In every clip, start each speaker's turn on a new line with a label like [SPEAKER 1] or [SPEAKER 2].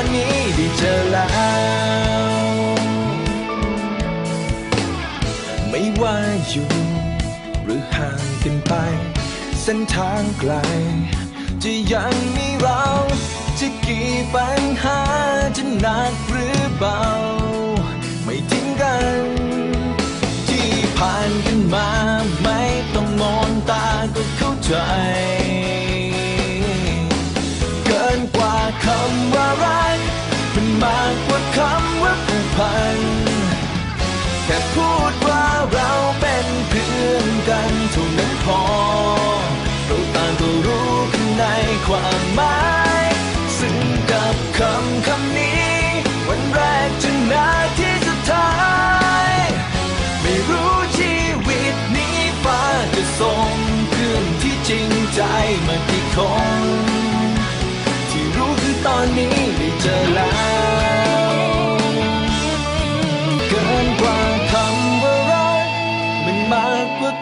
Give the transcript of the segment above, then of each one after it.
[SPEAKER 1] อนนี้ได้เจอแล้ว ไม่ว่าอยู่หรือห่างกันไป เส้นทางไกล จะยังมีเรา จะกี่ปัญหาจะหนักหรือเบา ไม่ทิ้งกัน ที่ผ่านกันมาไม่ต้องมองตาก็เข้าใจ กันเท่านั้นพอเราต่างก็รู้กันในความหมายซึ่งกับคำคำนี้ วันแรกจนนาทีสุดท้าย ไม่รู้ชีวิตนี้ฟ้าจะส่งเพื่อนที่จริงใจมากี่คนที่รู้คือตอนนี้ได้เจอแล้ว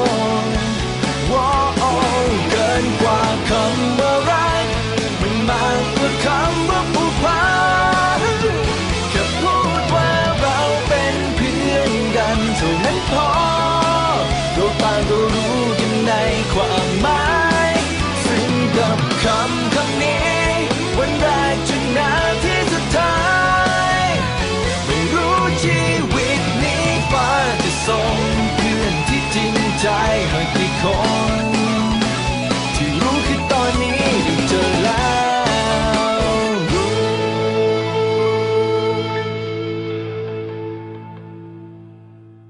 [SPEAKER 1] น Oh.